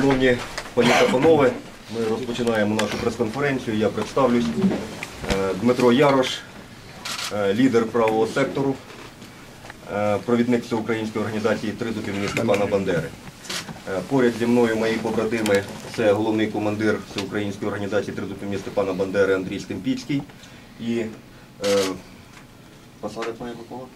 Шановні пані та панове, ми розпочинаємо нашу прес-конференцію. Я представлюсь. Е, Дмитро Ярош, е, лідер правого сектору, е, провідник всеукраїнської організації Тризубів імені Степана Бандери. Поряд зі мною мої побратими це головний командир всеукраїнської організації Тризубів імені Степана Бандери Андрій Стемпіцький і посада пані Микола?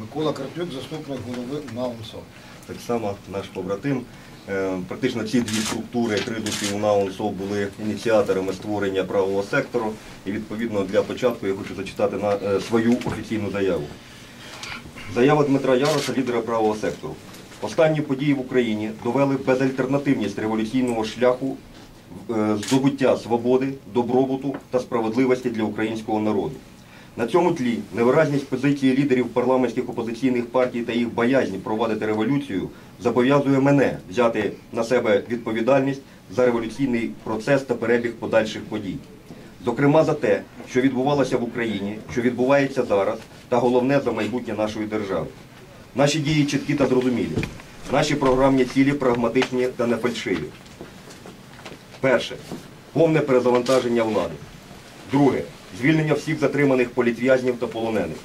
Микола Карпюк, заступник голови НАУНСО. Так само наш побратим. Е, Практично ці дві структури Тридухів і НАУНСО були ініціаторами створення правого сектору. І відповідно для початку я хочу зачитати на е, свою офіційну заяву. Заява Дмитра Яроша, лідера правого сектору. Останні події в Україні довели безальтернативність революційного шляху е, здобуття свободи, добробуту та справедливості для українського народу. На цьому тлі невиразність позиції лідерів парламентських опозиційних партій та їх боязнь провадити революцію зобов'язує мене взяти на себе відповідальність за революційний процес та перебіг подальших подій. Зокрема, за те, що відбувалося в Україні, що відбувається зараз, та головне за майбутнє нашої держави. Наші дії чіткі та зрозумілі. Наші програмні цілі прагматичні та не фальшиві. Перше повне перезавантаження влади. Друге звільнення всіх затриманих політв'язнів та полонених.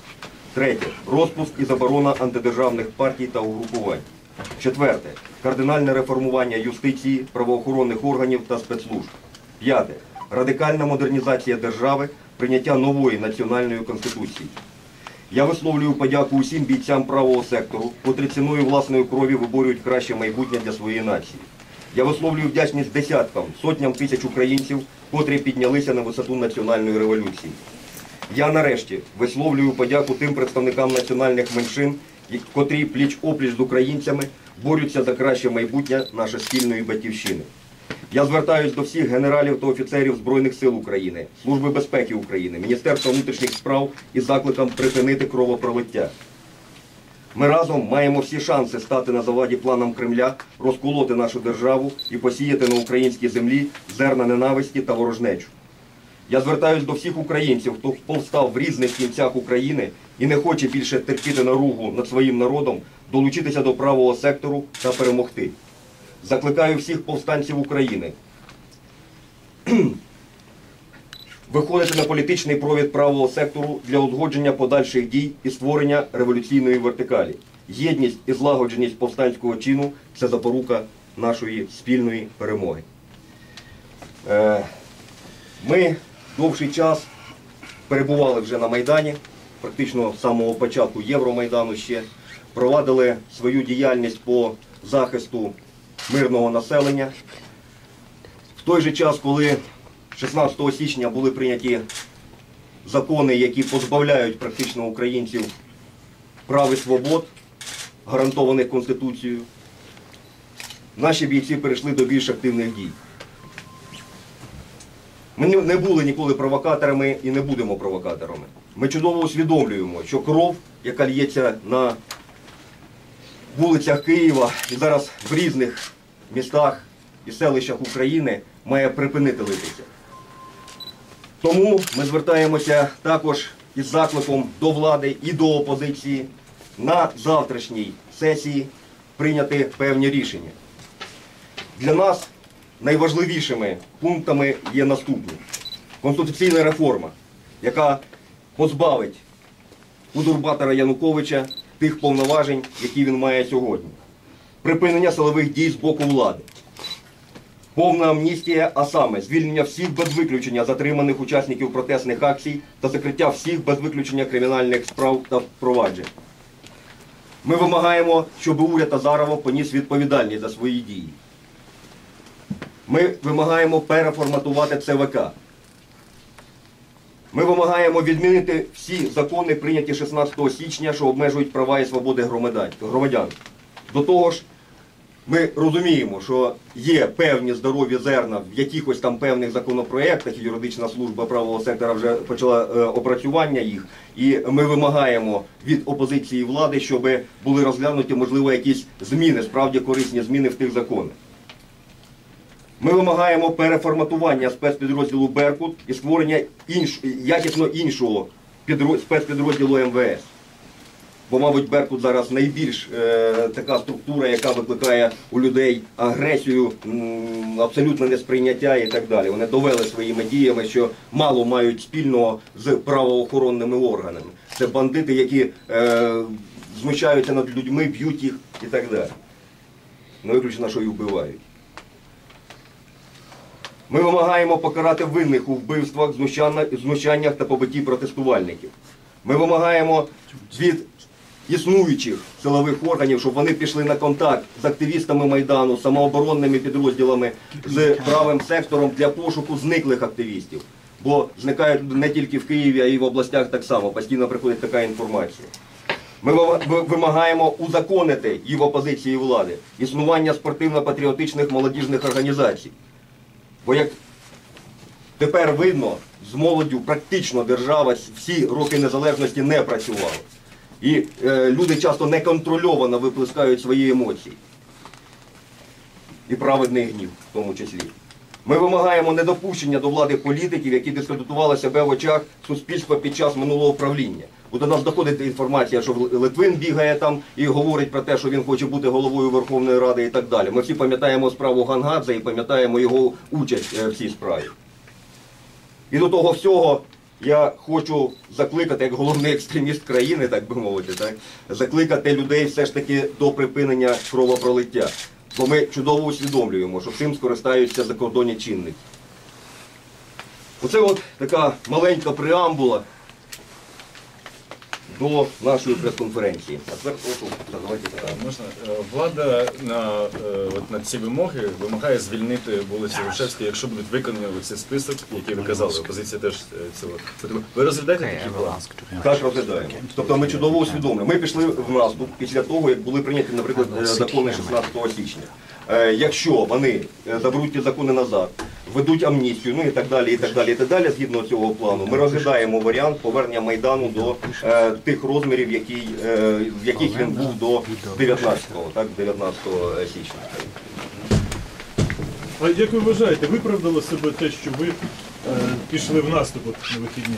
Третє розпуск і заборона антидержавних партій та угрупувань. Четверте кардинальне реформування юстиції, правоохоронних органів та спецслужб. П'яте радикальна модернізація держави, прийняття нової національної конституції. Я висловлюю подяку усім бійцям правого сектору, котрі ціною власної крові виборюють краще майбутнє для своєї нації. Я висловлюю вдячність десяткам, сотням тисяч українців, котрі піднялися на висоту національної революції. Я нарешті висловлюю подяку тим представникам національних меншин, котрі пліч-опліч з українцями борються за краще майбутнє нашої спільної батьківщини. Я звертаюсь до всіх генералів та офіцерів Збройних сил України, Служби безпеки України, Міністерства внутрішніх справ із закликом припинити кровопролиття. Ми разом маємо всі шанси стати на заваді планам Кремля, розколоти нашу державу і посіяти на українській землі зерна ненависті та ворожнечу. Я звертаюсь до всіх українців, хто повстав в різних кінцях України і не хоче більше терпіти наругу над своїм народом, долучитися до правого сектору та перемогти. Закликаю всіх повстанців України виходити на політичний провід правого сектору для узгодження подальших дій і створення революційної вертикалі. Єдність і злагодженість повстанського чину це запорука нашої спільної перемоги. Е, Ми довший час перебували вже на Майдані, практично з самого початку Євромайдану ще, провадили свою діяльність по захисту мирного населення. В той же час, коли 16 січня були прийняті закони, які позбавляють практично українців прав і свобод, гарантованих Конституцією, наші бійці перейшли до більш активних дій. Ми не- були ніколи провокаторами і не будемо провокаторами. Ми чудово усвідомлюємо, що кров, яка лється на вулицях Києва і зараз в різних містах і селищах України, має припинити литися. Тому ми звертаємося також із закликом до влади і до опозиції на завтрашній сесії прийняти певні рішення. Для нас найважливішими пунктами є наступні: конституційна реформа, яка позбавить удурбатора Януковича тих повноважень, які він має сьогодні. Припинення силових дій з боку влади. Повна амністія, а саме звільнення всіх без виключення затриманих учасників протестних акцій та закриття всіх без виключення кримінальних справ та впроваджень. Ми вимагаємо, щоб уряд Азарова поніс відповідальність за свої дії. Ми вимагаємо переформатувати ЦВК. Ми вимагаємо відмінити всі закони, прийняті 16 січня, що обмежують права і свободи громадян. До того ж, ми розуміємо, що є певні здорові зерна в якихось там певних законопроєктах, і юридична служба правого сектора вже почала е, опрацювання їх. І ми вимагаємо від опозиції влади, щоб були розглянуті, можливо, якісь зміни, справді корисні зміни в тих законах. Ми вимагаємо переформатування спецпідрозділу Беркут і створення інш... якісно іншого підро- спецпідрозділу МВС. Бо, мабуть, Беркут зараз найбільш е, така структура, яка викликає у людей агресію, м, абсолютне несприйняття і так далі. Вони довели своїми діями, що мало мають спільного з правоохоронними органами. Це бандити, які е, знущаються над людьми, б'ють їх і так далі. Не виключено, що і вбивають. Ми вимагаємо покарати винних у вбивствах, знущаннях та побитті протестувальників. Ми вимагаємо від існуючих силових органів, щоб вони пішли на контакт з активістами Майдану, самооборонними підрозділами, з правим сектором для пошуку зниклих активістів. Бо зникають не тільки в Києві, а й в областях так само. Постійно приходить така інформація. Ми вимагаємо узаконити і в опозиції влади існування спортивно-патріотичних молодіжних організацій. Бо як тепер видно, з молоддю практично держава всі роки незалежності не працювала. І е, люди часто неконтрольовано виплескають свої емоції. І праведний гнів в тому числі. Ми вимагаємо недопущення до влади політиків, які дискредитували себе в очах суспільства під час минулого правління. Бо до нас доходить інформація, що Литвин бігає там і говорить про те, що він хоче бути головою Верховної Ради і так далі. Ми всі пам'ятаємо справу Гангадзе і пам'ятаємо його участь е, в цій справі. І до того всього я хочу закликати, як головний екстреміст країни, так би мовити, так, закликати людей все ж таки до припинення кровопролиття. Бо ми чудово усвідомлюємо, що цим скористаються закордонні чинники. Оце от така маленька преамбула до нашої прес-конференції. А тепер прошу задавайте питання. Можна Е, влада на е, от на ці вимоги вимагає звільнити вулицю Грушевську, якщо будуть виконані цей список, який ви казали. Опозиція теж е, цього. Ви розглядаєте такі плани? Так розглядаємо. Тобто ми чудово усвідомлюємо. Ми пішли в наступ після того, як були прийняті, наприклад, закони 16 січня. Якщо вони заберуть ті закони назад, ведуть амністію, ну і так далі, і так далі, і так далі, згідно цього плану, ми розглядаємо варіант повернення Майдану до е, тих розмірів, які, е, в яких він був до 19-го, так, 19 січня. А як ви вважаєте, виправдало себе те, що ви е, пішли в наступ на вихідні?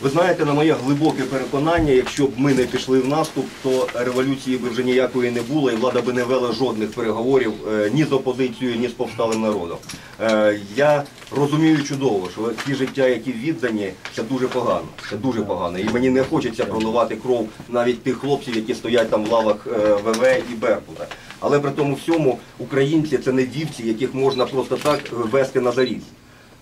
Ви знаєте, на моє глибоке переконання, якщо б ми не пішли в наступ, то революції би вже ніякої не було, і влада би не вела жодних переговорів е, ні з опозицією, ні з повсталим народом. Е, Я розумію чудово, що ті життя, які віддані, це дуже погано. Це дуже погано. І мені не хочеться проливати кров навіть тих хлопців, які стоять там в лавах е, ВВ і Беркута. Але при тому всьому українці це не вівці, яких можна просто так е, вести на заріз.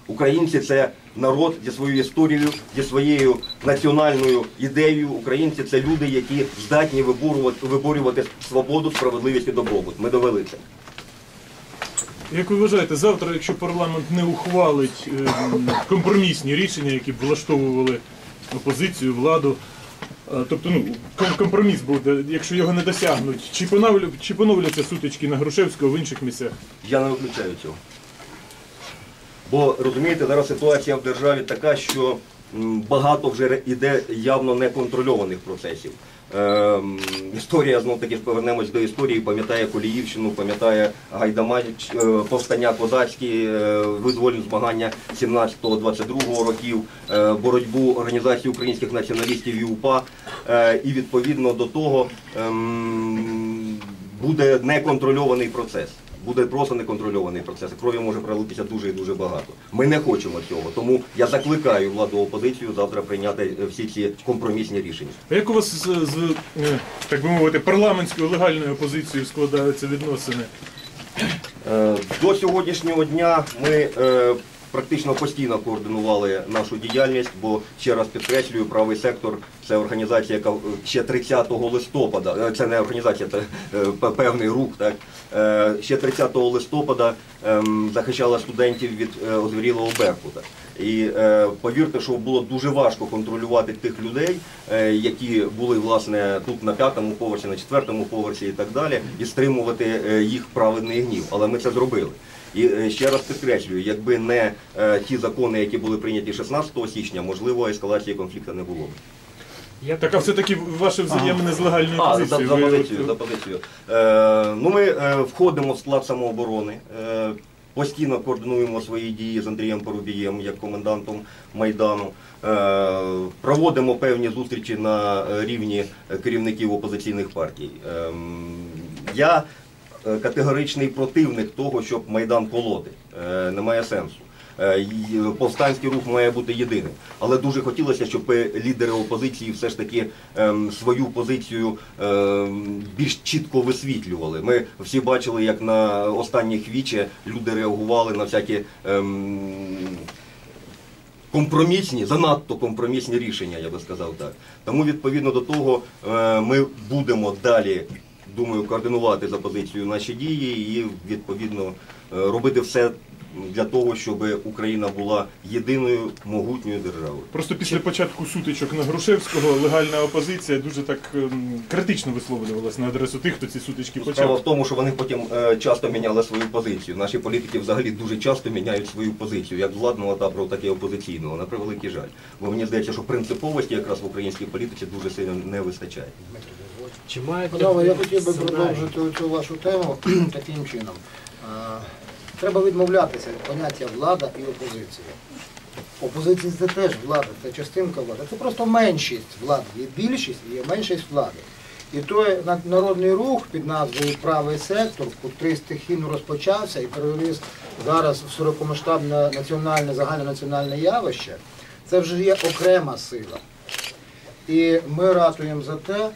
Українці це народ зі своєю історією, зі своєю національною ідеєю. Українці це люди, які здатні виборювати, виборювати свободу, справедливість і добробут. Ми довели це. Як ви вважаєте, завтра, якщо парламент не ухвалить е, компромісні рішення, які б влаштовували опозицію, владу, е, тобто ну, компроміс буде, якщо його не досягнуть, чи поновляться сутички на Грушевського в інших місцях? Я не виключаю цього. Бо розумієте, зараз ситуація в державі така, що багато вже йде явно неконтрольованих процесів. Ем, історія знов таки повернемось до історії, пам'ятає Коліївщину, пам'ятає Гайдамач, е, повстання козацькі, е, визвольні змагання 17-22 років, е, боротьбу організації українських націоналістів і УПА. Е, і відповідно до того ем, буде неконтрольований процес. Буде просто неконтрольований процес. Крові може пролитися дуже і дуже багато. Ми не хочемо цього. Тому я закликаю владу опозицію завтра прийняти е, всі ці компромісні рішення. А як у вас з, з е, так би мовити, парламентською легальною опозицією складаються відносини? Е, До сьогоднішнього дня ми практично постійно координували нашу діяльність, бо ще раз підкреслюю, правий сектор це організація, яка е, ще 30 листопада, е, це не організація, це е, певний рух, так ще 30 листопада ем, захищала студентів від озвірілого Беркута. І повірте, що було дуже важко контролювати тих людей, які були власне тут на п'ятому поверсі, на четвертому поверсі і так далі, і стримувати їх праведний гнів. Але ми це зробили. І е, ще раз підкреслюю, якби не е, ті закони, які були прийняті 16 січня, можливо, ескалації конфлікту не було б. Так, а все-таки ваші взаємини з легальною А, за, за позицію, за позицію. Е, ну, ми е, входимо в склад самооборони. Е, Постійно координуємо свої дії з Андрієм Порубієм як комендантом Майдану. Е, Проводимо певні зустрічі на рівні керівників опозиційних партій. Ем, Я категоричний противник того, щоб Майдан колоти. Е, Немає сенсу. Е, Повстанський рух має бути єдиним. Але дуже хотілося, щоб е, лідери опозиції все ж таки ем, свою позицію ем, більш чітко висвітлювали. Ми всі бачили, як на останніх віче люди реагували на всякі. ем, компромісні, занадто компромісні рішення, я би сказав так. Тому відповідно до того е, ми будемо далі, думаю, координувати за позицією наші дії і відповідно е, робити все для того, щоб Україна була єдиною могутньою державою. Просто після початку сутичок на Грушевського легальна опозиція дуже так ем, критично висловлювалася на адресу тих, хто ці сутички Справа почав. в тому, що вони потім е, часто міняли свою позицію. Наші політики взагалі дуже часто міняють свою позицію, як владного табору, так і опозиційного. На превеликий жаль. Бо мені здається, що принциповості якраз в українській політиці дуже сильно не вистачає. Чи маєте Панове, я хотів би продовжити цю вашу тему таким чином. Треба відмовлятися від поняття влада і опозиція. Опозиція це теж влада, це частинка влади. Це просто меншість влади. Є більшість і є меншість влади. І той народний рух під назвою Правий сектор, котрий стихійно розпочався і переріс зараз в широкомасштабне національне, загальнонаціональне явище, це вже є окрема сила. І ми ратуємо за те,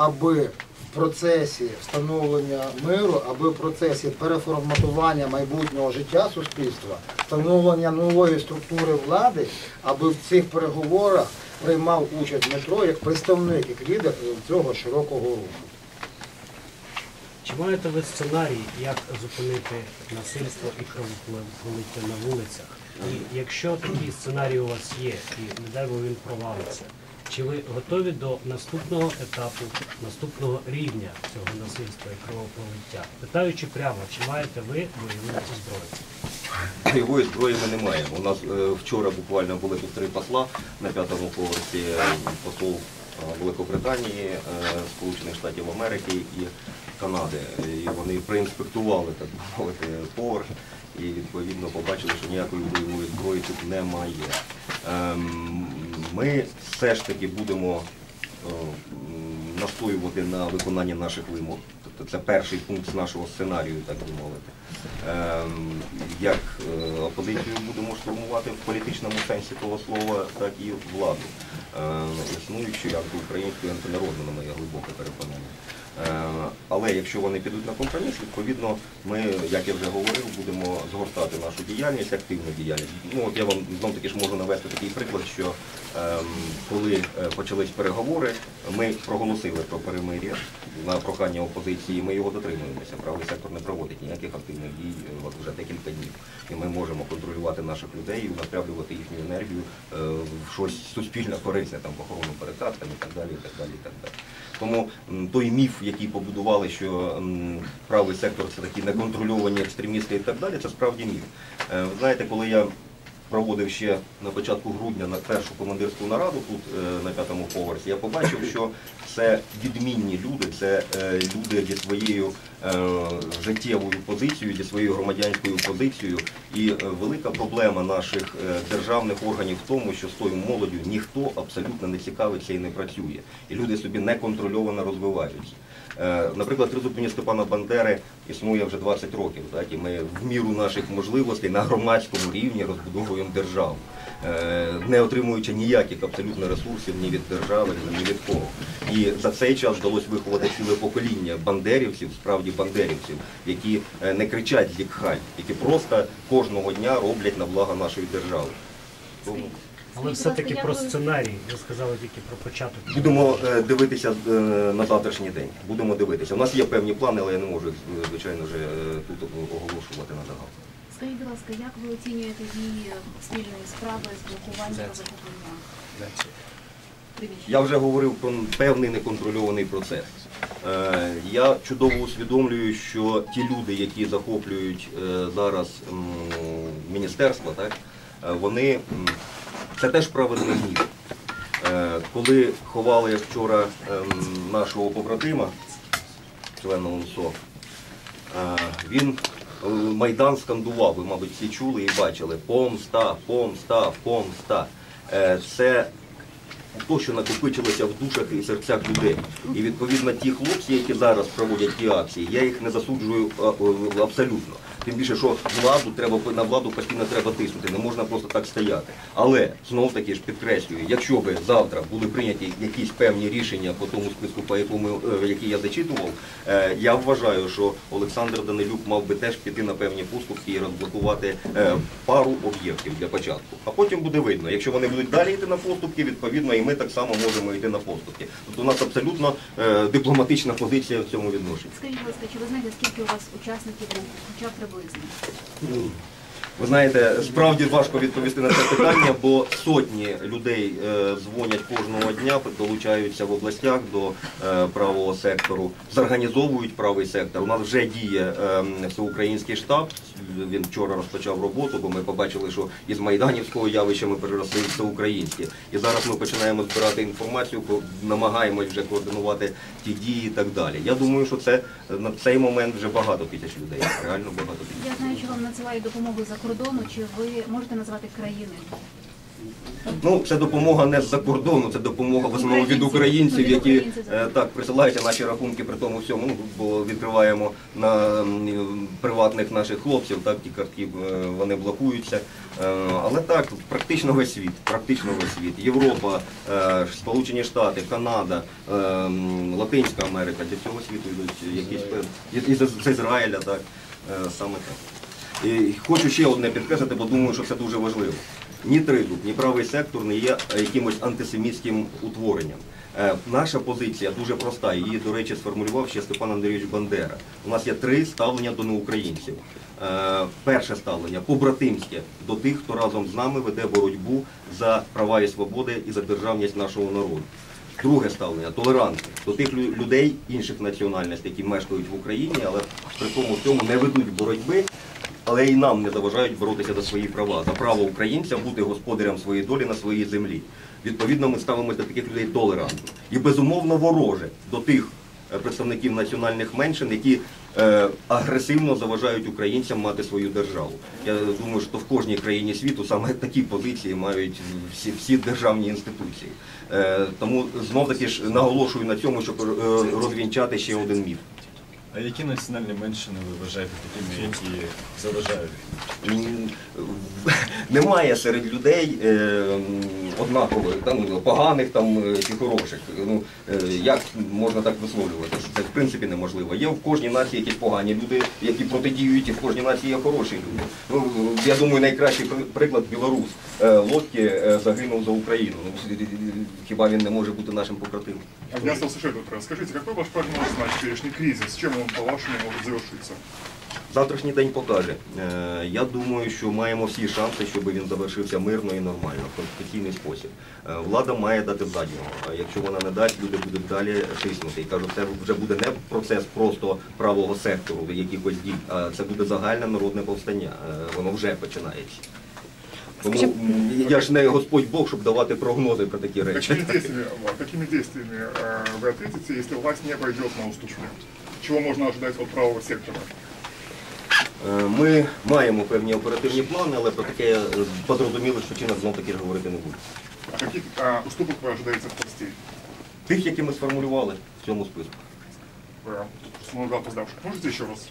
аби в процесі встановлення миру, аби в процесі переформатування майбутнього життя суспільства, встановлення нової структури влади, аби в цих переговорах приймав участь Дмитро як представник, як лідер цього широкого руху. Чи маєте ви сценарій, як зупинити насильство і кровопролиття на вулицях? І якщо такий сценарій у вас є, і не дай Бог він провалиться, чи ви готові до наступного етапу, наступного рівня цього насильства і кровопролиття? Питаючи прямо, чи маєте ви бойову зброю? Бойової зброї ми не маємо. У нас е, вчора буквально були три посла на п'ятому поверсі. е, Посол е, Великобританії, Сполучених Штатів Америки і Канади. І вони проінспектували, так би мовити, поверх і відповідно побачили, що ніякої бойової зброї тут немає. Ми все ж таки будемо е, настоювати на виконанні наших вимог. Тобто це перший пункт з нашого сценарію, так би мовити. Ем, Як е, опозицію будемо штурмувати в політичному сенсі того слова, так і владу, Ем, існуючу як українську і на моє глибоке переконання. Е, Але якщо вони підуть на компроміс, відповідно, ми, як я вже говорив, будемо згортати нашу діяльність, активну діяльність. Ну от я вам знов таки ж можу навести такий приклад, що ем, коли е, почались переговори, ми проголосили про перемир'я на прохання опозиції. Ми його дотримуємося. Правий сектор не проводить ніяких активних дій е, от вже декілька днів. І ми можемо контролювати наших людей, направлювати їхню енергію е, в щось суспільно корисне, там в охорону перекат там, і так далі, і так далі, і так далі. Тому той міф, який побудували, що правий сектор це такі неконтрольовані екстремісти і так далі, це справді міф. Е, Ви знаєте, коли я проводив ще на початку грудня на першу командирську нараду тут е, на п'ятому поверсі, я побачив, що це відмінні люди, це е, люди зі своєю життєвою позицією, зі своєю громадянською позицією. І велика проблема наших державних органів в тому, що з тою молоддю ніхто абсолютно не цікавиться і не працює. І люди собі неконтрольовано розвиваються. Е, Наприклад, тризуб Степана Бандери існує вже 20 років, так, і ми в міру наших можливостей на громадському рівні розбудовуємо державу, е, не отримуючи ніяких абсолютно ресурсів ні від держави, ні від кого. І за цей час вдалося виховати ціле покоління бандерівців, справді бандерівців, які е, не кричать зікхай, які просто кожного дня роблять на благо нашої держави. Але все-таки про сценарій, ви сказали тільки про початок. Будемо е, дивитися е, на завтрашній день. Будемо дивитися. У нас є певні плани, але я не можу їх, е, звичайно вже е, тут оголошувати на загал. Скажіть, будь ласка, як ви оцінюєте дії спільної справи з блокування та захоплення приміщень? Я вже говорив про певний неконтрольований процес. Е, Я чудово усвідомлюю, що ті люди, які захоплюють е, зараз м, міністерство, так, е, вони м, це теж праведний гнів. Е, Коли ховали вчора ем, нашого побратима, члена УНСО, е, він е, Майдан скандував, ви, мабуть, всі чули і бачили. Помста, помста, помста. Це то, що накопичилося в душах і серцях людей. І відповідно ті хлопці, які зараз проводять ті акції, я їх не засуджую абсолютно. Тим більше, що владу треба на владу постійно треба тиснути, не можна просто так стояти. Але знов таки ж підкреслюю, якщо би завтра були прийняті якісь певні рішення по тому списку, по якому е, який я зачитував, е, я вважаю, що Олександр Данилюк мав би теж піти на певні поступки і розблокувати е, пару об'єктів для початку. А потім буде видно. Якщо вони будуть далі йти на поступки, відповідно, і ми так само можемо йти на поступки. Тобто у нас абсолютно дипломатична позиція в цьому відношенні. Скажіть, ласка, чи ви знаєте, скільки у вас учасників руху? Хоча б herbalism. Mm. Ви знаєте, справді важко відповісти на це питання, бо сотні людей е, дзвонять кожного дня, долучаються в областях до е, правого сектору, зорганізовують правий сектор. У нас вже діє е, всеукраїнський штаб. Він вчора розпочав роботу, бо ми побачили, що із майданівського явища ми переросли всеукраїнське. І зараз ми починаємо збирати інформацію, намагаємось вже координувати ті дії і так далі. Я думаю, що це на цей момент вже багато тисяч людей. Реально багато тисяч. Я знаю, що вам надсилають допомогу за кордону. Чи ви можете назвати країни? Ну, це допомога не з-за кордону, це допомога в основному від Українців. Ну, які е, так присилаються наші рахунки при тому всьому. Ну, бо відкриваємо на приватних наших хлопців, так ті картки е, вони блокуються. Е, Але так, практично весь світ, практично весь світ. Європа, Сполучені Штати, Канада, Латинська Америка, для цього світу йдуть якісь і з- Ізраїля, так саме так. Хочу ще одне підкреслити, бо думаю, що це дуже важливо. Ні тридуб, ні правий сектор не є якимось антисемітським утворенням. Е, Наша позиція дуже проста. Її, до речі, сформулював ще Степан Андрійович Бандера. У нас є три ставлення до неукраїнців. Е, Перше ставлення побратимське до тих, хто разом з нами веде боротьбу за права і свободи і за державність нашого народу. Друге ставлення толерантне до тих людей інших національностей, які мешкають в Україні, але при тому всьому не ведуть боротьби, але і нам не заважають боротися за свої права, за право українця бути господарем своєї долі на своїй землі. Відповідно, ми ставимося до таких людей толерантно і безумовно вороже до тих е, представників національних меншин, які е, агресивно заважають українцям мати свою державу. Я думаю, що в кожній країні світу саме такі позиції мають всі, всі державні інституції. Е, тому знов таки ж наголошую на цьому, щоб е, розвінчати ще один міф. А які національні меншини ви вважаєте такими, які заважають? Немає серед людей е, однакових, там, поганих там, е, чи хороших. Ну, е, як можна так висловлюватися? Це в принципі неможливо. Є в кожній нації якісь погані люди, які протидіють, і в кожній нації є хороші люди. Ну, я думаю, найкращий приклад білорус. Е, Лодки е, загинув за Україну. Ну, хіба він не може бути нашим побратимом? Я стал слушать этот раз. Скажите, ваш прогноз на теперешний кризис? Чем по-вашему, может? Завтрашній день покаже. Е, Я думаю, що маємо всі шанси, щоб він завершився мирно і нормально, в конституційний спосіб. Е, Влада має дати заднього. А Якщо вона не дасть, люди будуть далі тиснути. І кажу, це вже буде не процес просто правого сектору, якихось дій, а це буде загальне народне повстання. Е, Воно вже починається. Тому я ж не Господь Бог, щоб давати прогнози про такі речі. Какими действиями, какими действиями вы ответите, если власть не пойдет на уступки? Чего можно ожидать от правого сектора? Е, Ми маємо певні оперативні плани, але про таке е, по зрозумілих причинах знов таки говорити не буду. А каких а, уступок вы ожидаете от властей? Тих, які ми сформулювали в цьому списку. Вы, много опоздавших. Можете еще раз?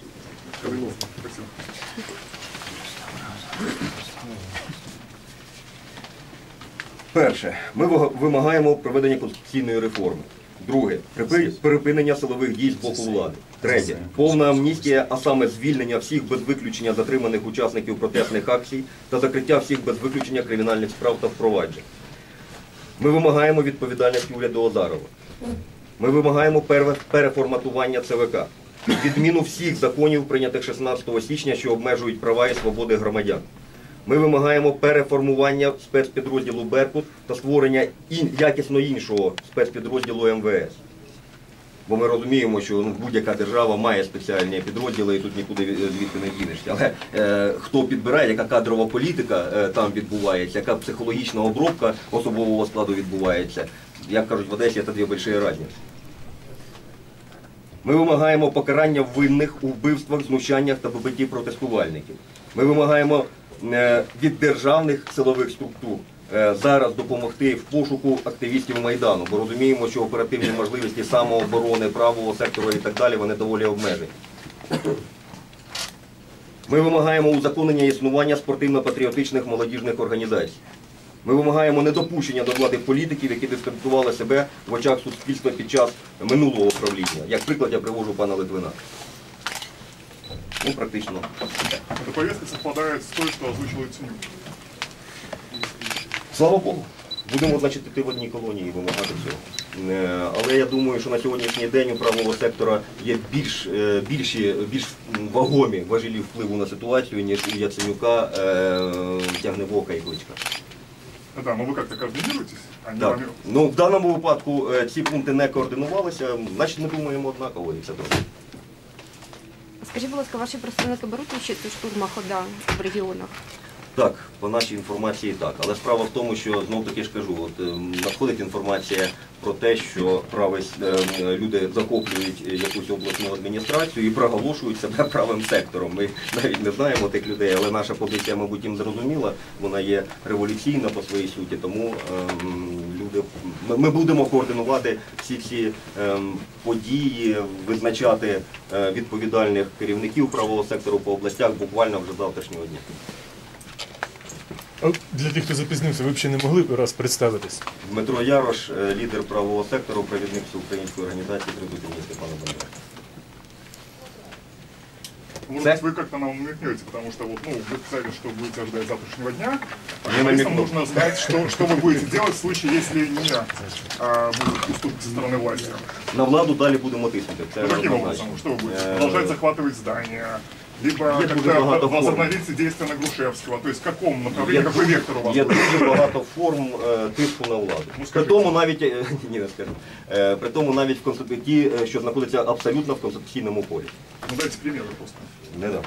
Спасибо. Перше, ми вимагаємо проведення конституційної реформи. Друге, припи- припинення силових дій з боку влади. Третє, повна амністія, а саме звільнення всіх без виключення затриманих учасників протестних акцій та закриття всіх без виключення кримінальних справ та впроваджень. Ми вимагаємо відповідальності уряду Озарова. Ми вимагаємо переформатування ЦВК, відміну всіх законів, прийнятих 16 січня, що обмежують права і свободи громадян. Ми вимагаємо переформування спецпідрозділу Беркут та створення ін- якісно іншого спецпідрозділу МВС. Бо ми розуміємо, що ну, будь-яка держава має спеціальні підрозділи і тут нікуди звідти не дінешся. Але е, хто підбирає, яка кадрова політика е, там відбувається, яка психологічна обробка особового складу відбувається, як кажуть в Одесі, це дві великі різниці. Ми вимагаємо покарання винних у вбивствах, знущаннях та побитті протестувальників. Ми вимагаємо е, від державних силових структур е, зараз допомогти в пошуку активістів Майдану, бо розуміємо, що оперативні можливості самооборони, правого сектору і так далі вони доволі обмежені. Ми вимагаємо узаконення існування спортивно-патріотичних молодіжних організацій. Ми вимагаємо недопущення до влади політиків, які дискредитували себе в очах суспільства під час минулого правління. Як приклад я привожу пана Литвина. Ну, практично. Эта повестка совпадает с той, что озвучил Яценюк. Слава Богу. Будемо, значить, йти в одній колонії і вимагати цього. Е, Але я думаю, що на сьогоднішній день у правого сектора є більш, е, більші, більш вагомі важелі впливу на ситуацію, ніж у Яценюка, е, Тягнебока і Кличка. Да, но вы как-то координируетесь? Они Так. вами... Ну, в даному випадку ці пункти не координувалися, значить ми думаємо однаково і все добре. Скажіть, будь ласка, ваші представники беруть участь у штурмах ОДА в регіонах? Так, по нашій інформації так. Але справа в тому, що знов таки ж кажу, от е, надходить інформація про те, що правий, е, люди захоплюють е, якусь обласну адміністрацію і проголошують себе правим сектором. Ми навіть не знаємо тих людей, але наша позиція, мабуть, їм зрозуміла. Вона є революційна по своїй суті. Тому ем, люди ми, будемо координувати всі ці ем, події, визначати е, відповідальних керівників правого сектору по областях буквально вже завтрашнього дня. Для тих, хто запізнився, ви б ще не могли б раз представитись. Дмитро Ярош, е, лідер правого сектору, провідник всеукраїнської організації «Трибутині Степана Бандери. Может Це- быть, вы как-то нам намекнете, потому что вот, ну, вы сказали, что будете ожидать завтрашнего дня. А журналистам нужно знать, что, что вы будете делать в случае, если не а, будут уступки со стороны власти. На владу далі будемо тиснути. Це Ну, однозначно. образом? Что вы будете? Э, Продолжать захватывать здания? Либо как-то возобновить действия на Грушевского? То есть в каком направлении, какой вектор у вас є дуже багато форм е, тиску на владу. Ну, При скажіть. тому навіть е, ні, не скажу. Е, При тому навіть в конститу- ті, е, що знаходяться абсолютно в конституційному полі. Ну, дайте примеры просто. Не дам.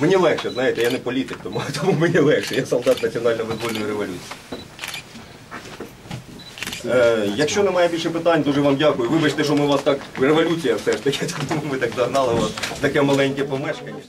Мені легше, знаєте, я не політик, тому, тому мені легше. Я солдат національно-визвольної революції. Е, якщо немає більше питань, дуже вам дякую. Вибачте, що ми вас так. Революція все ж таки, тому ми так загнали вас таке маленьке помешкання.